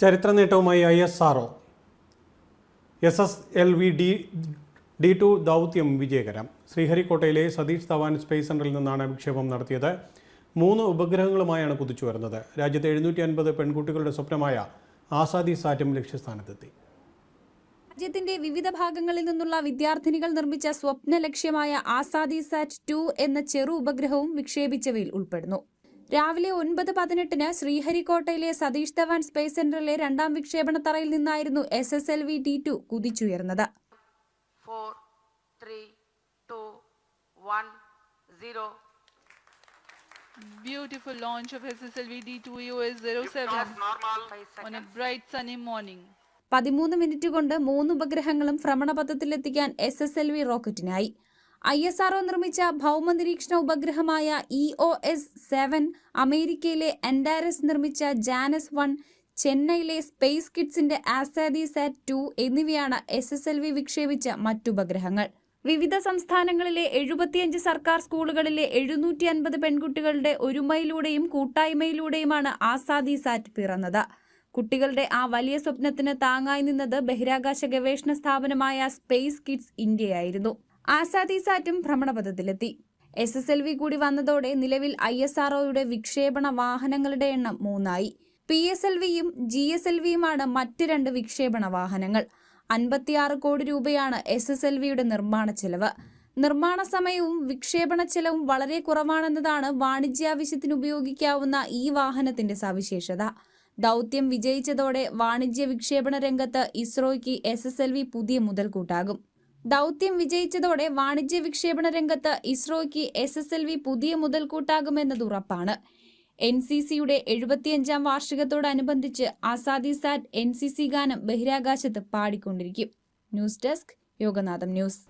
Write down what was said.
ചരിത്ര നേട്ടവുമായി I S R S S L V D D two ദൗത്യം വിജയകരം. ശ്രീഹരിക്കോട്ടയിലെ സതീഷ് ധവാൻ സ്പേസ് സെന്ററിൽ നിന്നാണ് വിക്ഷേപം നടത്തിയത്. മൂന്ന് ഉപഗ്രഹങ്ങളുമായാണ് കുതിച്ചു വരുന്നത്. രാജ്യത്തെ എഴുന്നൂറ്റി അൻപത് പെൺകുട്ടികളുടെ സ്വപ്നമായ ആസാദി സാറ്റും ലക്ഷ്യസ്ഥാനത്തെത്തി. രാജ്യത്തിന്റെ വിവിധ ഭാഗങ്ങളിൽ നിന്നുള്ള വിദ്യാർത്ഥിനികൾ നിർമ്മിച്ച സ്വപ്ന ലക്ഷ്യമായ ആസാദി സാറ്റ് ടു എന്ന ചെറു ഉപഗ്രഹവും വിക്ഷേപിച്ചവയിൽ ഉൾപ്പെടുന്നു. രാവിലെ ഒൻപത് പതിനെട്ടിന് ശ്രീഹരിക്കോട്ടയിലെ സതീഷ് ധവാൻ സ്പേസ് സെന്ററിലെ രണ്ടാം വിക്ഷേപണ തറയിൽ നിന്നായിരുന്നു S S L V T two കുതിച്ചുയർന്നത് four, three, two, one, zero. Beautiful launch of SSLV D2EOS 07 on a bright sunny morning. പതിമൂന്ന് മിനിറ്റ് കൊണ്ട് മൂന്ന് ഉപഗ്രഹങ്ങളും ഭ്രമണപഥത്തിലെത്തിക്കാൻ എസ് എസ് എൽ വി റോക്കറ്റിനായി ഐ എസ് ആർഒ നിർമ്മിച്ച ഭൗമനിരീക്ഷണ ഉപഗ്രഹമായ ഇ ഒ എസ് സെവൻ അമേരിക്കയിലെ എൻഡാരസ് നിർമ്മിച്ച ജാനസ് വൺ ചെന്നൈയിലെ സ്പേസ് കിഡ്സിന്റെ ആസാദി സാറ്റ് ടു എന്നിവയാണ് എസ് എസ് എൽ വി വിക്ഷേപിച്ച മറ്റുപഗ്രഹങ്ങൾ. വിവിധ സംസ്ഥാനങ്ങളിലെ എഴുപത്തിയഞ്ച് സർക്കാർ സ്കൂളുകളിലെ എഴുന്നൂറ്റി അൻപത് പെൺകുട്ടികളുടെ ഒരുമയിലൂടെയും കൂട്ടായ്മയിലൂടെയുമാണ് ആസാദി സാറ്റ് പിറന്നത്. കുട്ടികളുടെ ആ വലിയ സ്വപ്നത്തിന് താങ്ങായി നിന്നത് ബഹിരാകാശ ഗവേഷണ സ്ഥാപനമായ സ്പേസ് കിഡ്സ് ഇന്ത്യയായിരുന്നു. ആസാദി സാറ്റും ഭ്രമണപഥത്തിലെത്തി. എസ് എസ് എൽ വി കൂടി വന്നതോടെ നിലവിൽ ഐ എസ് ആർഒയുടെ വിക്ഷേപണ വാഹനങ്ങളുടെ എണ്ണം മൂന്നായി. പി എസ് എൽ വിയും ജി എസ് എൽ വിയുമാണ് മറ്റ് രണ്ട് വിക്ഷേപണ വാഹനങ്ങൾ. അൻപത്തിയാറ് കോടി രൂപയാണ് എസ് എസ് എൽ വിയുടെ നിർമ്മാണ ചെലവ്. നിർമ്മാണ സമയവും വിക്ഷേപണ ചെലവും വളരെ കുറവാണെന്നതാണ് വാണിജ്യാവശ്യത്തിന് ഉപയോഗിക്കാവുന്ന ഈ വാഹനത്തിന്റെ സവിശേഷത. ദൗത്യം വിജയിച്ചതോടെ വാണിജ്യ വിക്ഷേപണ രംഗത്ത് ഇസ്രോയ്ക്ക് എസ് എസ് എൽ വി പുതിയ മുതൽക്കൂട്ടാകും. ദൗത്യം വിജയിച്ചതോടെ വാണിജ്യ വിക്ഷേപണ രംഗത്ത് ഇസ്രോയ്ക്ക് എസ് എസ് എൽ വി പുതിയ മുതൽക്കൂട്ടാകുമെന്നത് ഉറപ്പാണ്. എൻ സി സിയുടെ എഴുപത്തിയഞ്ചാം വാർഷികത്തോടനുബന്ധിച്ച് Azadi SAT N C C ഗാനം ബഹിരാകാശത്ത് പാടിക്കൊണ്ടിരിക്കും. News desk Yoganatham news.